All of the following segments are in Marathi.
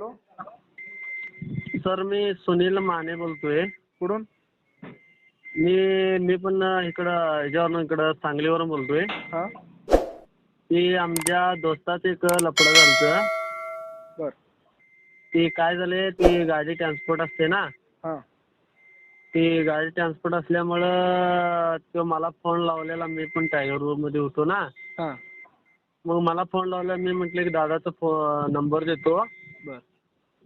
हॅलो. सर मी सुनील माने बोलतोय. कुठून? मी मी पण इकडं ह्याच्यावरून इकडं सांगलीवरून बोलतोय. हां. की आमच्या दोस्तात एक लफडं झालतं. बर. ती काय झाले ती गाडी ट्रान्सपोर्ट असते ना. हां. ती गाडी ट्रान्सपोर्ट असल्यामुळं तो मला फोन लावलेला मी पण टायगरमध्ये होतो ना. हां. मग मला फोन लावला मी म्हटलं की दादाचा फो नंबर देतो. बर.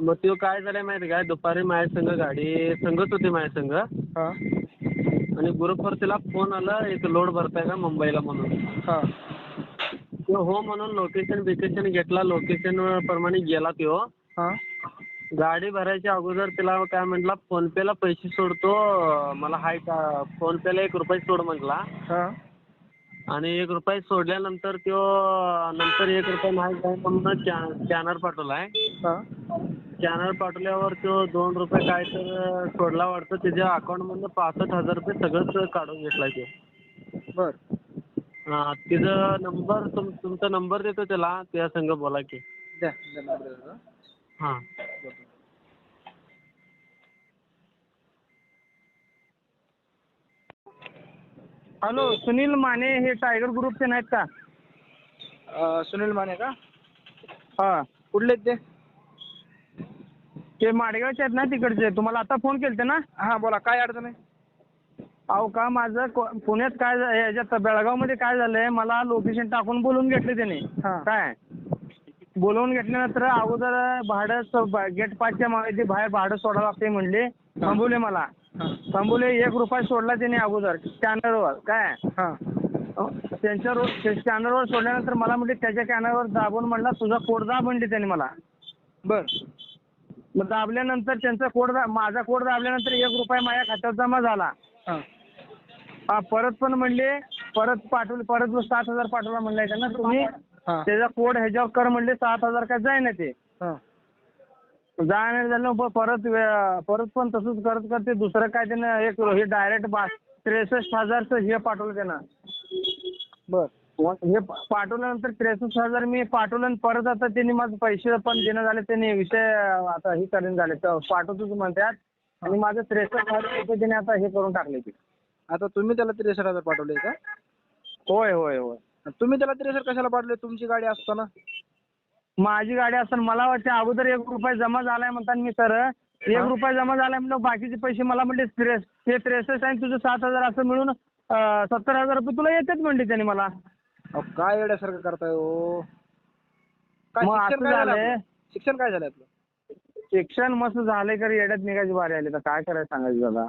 मग तो काय झालंय माहिती काय दुपारी माझ्या संग गाडी संगत होती माझ्या संग. हां. आणि ग्रुपवर तिला फोन आला एक लोड भरताय का मुंबईला म्हणून. हां. तो हो म्हणून लोकेशन बिकेशन घेतला. लोकेशन प्रमाणे गेला तो. हां. गाडी भरायच्या अगोदर तिला काय म्हटला फोन पेला पैसे सोडतो. मला हाय का? फोन पेला एक रुपये सोड म्हटला. हां. आणि एक रुपये सोडल्यानंतर तो नंतर एक रुपये नाही काय म्हणून स्कॅनर पाठवलाय. हां. स्कॅनर पाठवल्यावर तो दोन रुपये काय तर सोडला वाटतं. त्याच्या अकाउंटमधनं पासष्ट हजार रुपये सगळंच काढून घेतलाय तो. बर. हा तिचा नंबर तुम तुमचा नंबर देतो त्याला. त्या संग बोला की. द्या द्या number द्या जरा. हां. हॅलो सुनील माने हे टायगर ग्रुपचे नाहीत का? अं, सुनील माने का? हा. कुठले आहेत ते? ते माडेगावचे आहेत ना तिकडचे. तुम्हाला आता फोन केलते ना? हां बोला. काय अडचण आहे? अहो का माझं को- पुण्यात काय झा- ह्याच्यात बेळगावमध्ये काय झालंय? मला लोकेशन टाकून बोलवून घेतले त्याने. हां. काय? बोलवून घेतल्यानंतर अगोदर भाडं स- ब- गेट पाचच्या मागे बाहेर भाडं सोडावं लागते म्हणले थांबवले मला. हां. थांबवले एक रुपया सोडला त्याने अगोदर स्कॅनरवर. काय? हां. अं, त्यांच्यावर स्कॅनरवर सोडल्यानंतर मला म्हणले त्याच्या स्कॅनरवर दाबून म्हणला तुझा कोड दाब म्हणले त्याने मला. बर. मग दाबल्यानंतर त्यांचा कोड दा- माझा कोड दाबल्यानंतर एक रुपया माझ्या खात्यात जमा झाला. हां. हा, परत पण म्हणले परत पाठवले परत सात हजार पाठवला म्हणलाय त्यांना तुम्ही हां. त्याचा कोड ह्याच्यावर कर म्हणले सात हजार काय जाय ना ते. हां. झालं प- परत वे- परत पण तसंच करत करते दुसरं काय त्यानं एक हे डायरेक्ट बा त्रेसष्ट हजारचं हे पाठवलं त्यानं. बर. मग हे पाठवल्यानंतर त्रेसष्ट हजार मी पाठवलं आणि परत आता त्यांनी माझं पैसे पण देणं झाले त्यांनी विषय आता हे करून झाले. तर पाठवतोच म्हणतात. आणि माझं त्रेसष्ट हजार रुपये त्यांनी आता हे करून टाकले ते. आता तुम्ही त्याला त्रेसष्ट हजार पाठवले का? होय होय होय. तुम्ही त्याला त्रेसष्ट कशाला पाठवले? तुमची गाडी असताना? माझी गाडी असताना मला वाटते अगोदर एक रुपया जमा झालाय म्हणताना मी सर. एक. रुपया जमा झालाय म्हणलं बाकीचे पैसे मला म्हणले त्रेस ते त्रेसष्ट आणि तुझं सात हजार असं मिळून सत्तर हजार रुपये तुला येतात म्हणले त्यांनी मला. अहो काय येड्यासारखं करताय हो काय मग शिक्षण असं काय झालं झालंय. आपलं? शिक्षण काय झालं आपलं शिक्षण मस्त झालंय खरं येड्यात निघायची बारी आली तर काय करायचं सांगायचं दादा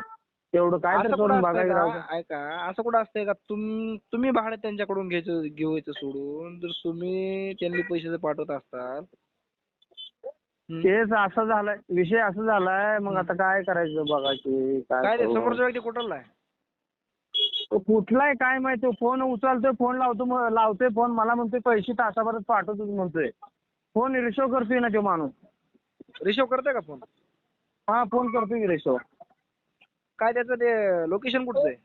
एवढं काय तर करून असतंय बघायचं का? ऐका असं कुठं असतंय का तुम तुम्ही भाडं त्यांच्याकडून घ्यायचं घेवायचं सोडून जर तुम्ही त्यांनी पैसे जर पाठवत असताल हं. तेच असं झालंय विषय असं झालाय मग आता काय करायचं बघायची काय काय ते करू? समोरचा व्यक्ती कुठला आहे तो कुठलाय काय माहिती फोन उचलतोय फोन लावतो म- लावतोय फोन मला म्हणतोय पैसे तासाभरात पाठवतोच म्हणतोय. फोन रिसिव्ह करतोय ना तो माणूस. रिसिव्ह करताय का फोन? हा फोन करतोय की रिसिव्ह. काय त्याचं ते लोकेशन कुठचं आहे?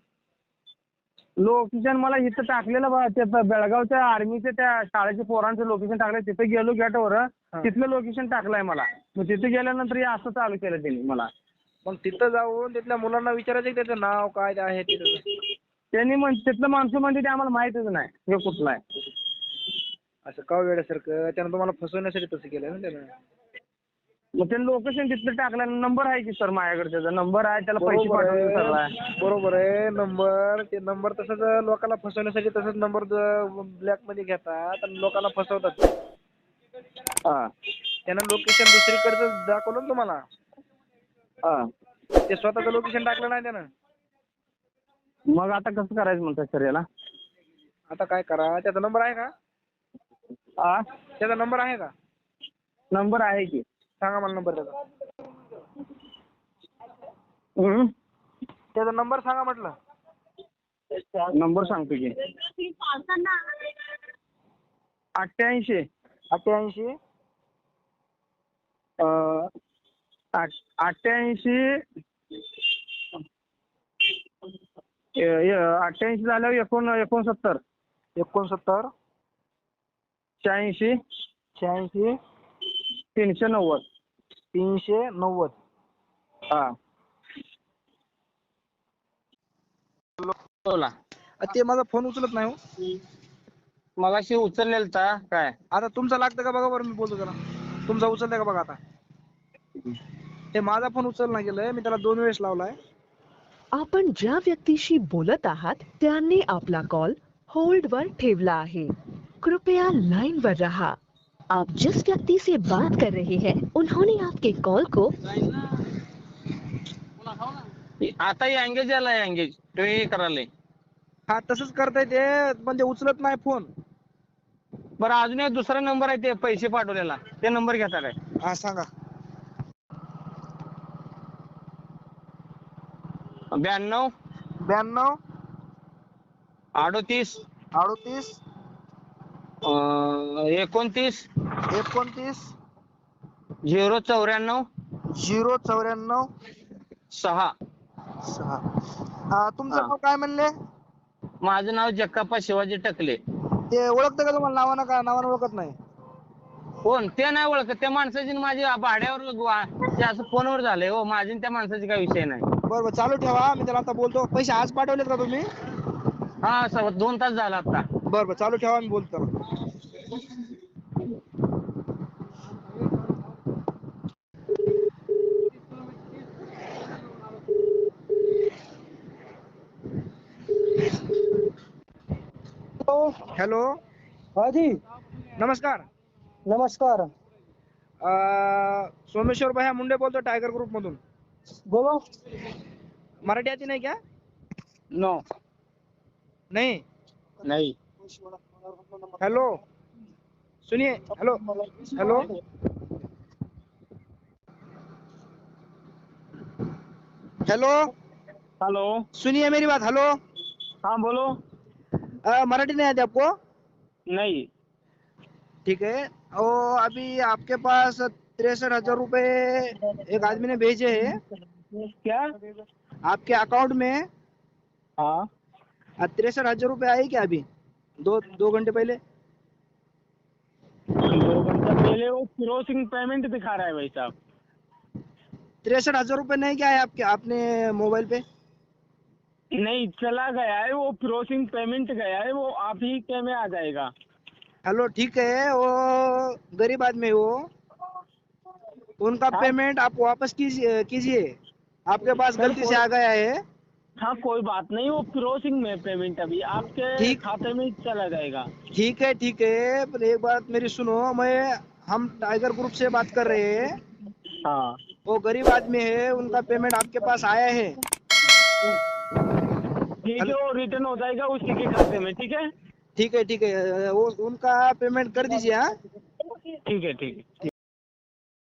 लोकेशन मला इथं टाकलेलं बा ते ब- बेळगावच्या आर्मीच्या त्या शाळेच्या पोरांचं लोकेशन टाकलं तिथे गेलो गेटवर तिथलं लोकेशन टाकलंय मला. मग तिथे गेल्यानंतर हे असं चालू केलं त्यांनी मला. मग तिथं जाऊन तिथल्या मुलांना विचारायचं की त्याचं नाव काय ते आहे तिथं त्यांनी म्हण तिथलं माणसं म्हणते ते आम्हाला माहितच नाही हे कुठलं आहे. असं का वेळेसारखं त्यानं तुम्हाला फसवण्यासाठी तसं केलं ना त्यानं? मग त्यांनी लोकेशन तिथलं टाकलं नंबर आहे की सर माझ्याकडे त्याचा नंबर आहे त्याला पैसे बरोबर आहे बरोबर आहे नंबर ते नंबर तसंच लोकांना फसवण्यासाठी तसंच नंबर ब्लॅकमध्ये घेतात आणि लोकांना फसवतात. हा. त्यानं लोकेशन दुसरीकडचं दाखवलं ना तुम्हाला? हा. ते स्वतःचं लोकेशन टाकलं नाही त्यानं? मग आता कसं करायचं म्हणतात सर याला? आता काय करा? त्याचा नंबर आहे का? हा त्याचा नंबर आहे का? नंबर आहे की. सांगा मला नंबर त्याचा. हम्म. त्याचा नंबर सांगा म्हटलं. नंबर सांगतो की. अठ्ठ्याऐंशी. अठ्ठ्याऐंशी. अं, आठ- अठ्ठ्याऐंशी अठ्ठ्याऐंशी झाल्यावर एकोण एकोणसत्तर. एकोणसत्तर. शहाऐंशी. शहाऐंशी. तीनशे नव्वद. तीनशे नव्वद. हा. बोला. अ, ते माझा फोन उचलत नाही हो. मगाशी उचललेलं ता काय? आता तुमचा लागतं का बघा बरं मी बोलतो त्याला तुमचा उचलतंय का बघा आता? ते माझा फोन उचल नाही गेलाय मी त्याला दोन वेळेस लावलाय. आपण ज्या व्यक्तीशी बोलत आहात त्यांनी आपला कॉल होल्ड वर ठेवला आहे. कृपया लाइन पर रहा. आप जिस व्यक्ति से बात कर रहे हैं उन्होंने आपके कॉल को आता एंगेज आलाय एंगेज तो हे करायला हा तसंच करताय ते पण ते उचलत नाही फोन. बरं अजून एक दुसरा नंबर आहे ते पैसे पाठवलेला. ते नंबर घेता काय? हा सांगा. ब्याण्णव. ब्याण्णव. अडोतीस. अडोतीस. अं, एकोणतीस. एकोणतीस. झिरो चौऱ्याण्णव. झिरो चौऱ्याण्णव. सहा. सहा. तुमचं हा. नाव काय म्हणले? माझं नाव जक्काप्पा शिवाजी टकले. ते ओळखतं का तुम्हाला? नावानं का? नावानं ओळखत नाही? कोण? ते नाही ओळखत. त्या माणसाची आणि माझी भाड्यावर ते असं फोनवर झालंय हो. माझी आणि त्या माणसाची काही विषय नाही. बरं बरं चालू ठेवा. मी त्याला आता बोलतो. पैसे आज पाठवलेत का तुम्ही? हा सर दोन तास झाला आता. बरं बरं चालू ठेवा मी बोलतो हॅलो. हा जी. नमस्कार. नमस्कार. अं, सोमेश्वर भाई मुंडे बोलतो टायगर ग्रुप मधून बोलो। मराठी आती नाही क्या? नो नहीं। नाही। हेलो सुनिए हेलो हेलो हेलो हेलो सुनिए मेरी बात हेलो हाँ बोलो। मराठी नहीं आती आपको? नहीं। ठीक है। और अभी आपके पास तिरसठ हज़ार रूपए एक आदमी ने भेजे है। क्या? आपके अकाउंट में? हाँ। तिरसठ हज़ार रुपए आए क्या अभी? दो दो घंटे पहले? दो घंटा पहले वो क्रॉसिंग पेमेंट दिखा रहा है भाई साहब। तिरसठ हज़ार रूपए नहीं क्या है आपके आपने मोबाइल पे? नहीं चला गया है वो क्रॉसिंग पेमेंट गया है वो आप ही के में आ जाएगा। हेलो ठीक है वो गरीब आदमी वो। उनका हाँ? पेमेंट आप वापस कीजिए कीजिए। आपके पास गलती से आ गया है। हाँ कोई बात नहीं वो क्रॉसिंग में पेमेंट अभी। आपके ठीक। खाते में चला जाएगा। ठीक है ठीक है पर एक बात मेरी सुनो मैं हम टाइगर ग्रुप से बात कर रहे हैं। हाँ। वो गरीब आदमी है उनका पेमेंट आपके पास आया है। ठीक है वो रिटर्न हो जाएगा उसी के खाते में ठीक है? ठीक है ठीक है वो उनका पेमेंट कर दीजिए हाँ। ठीक है ठीक है।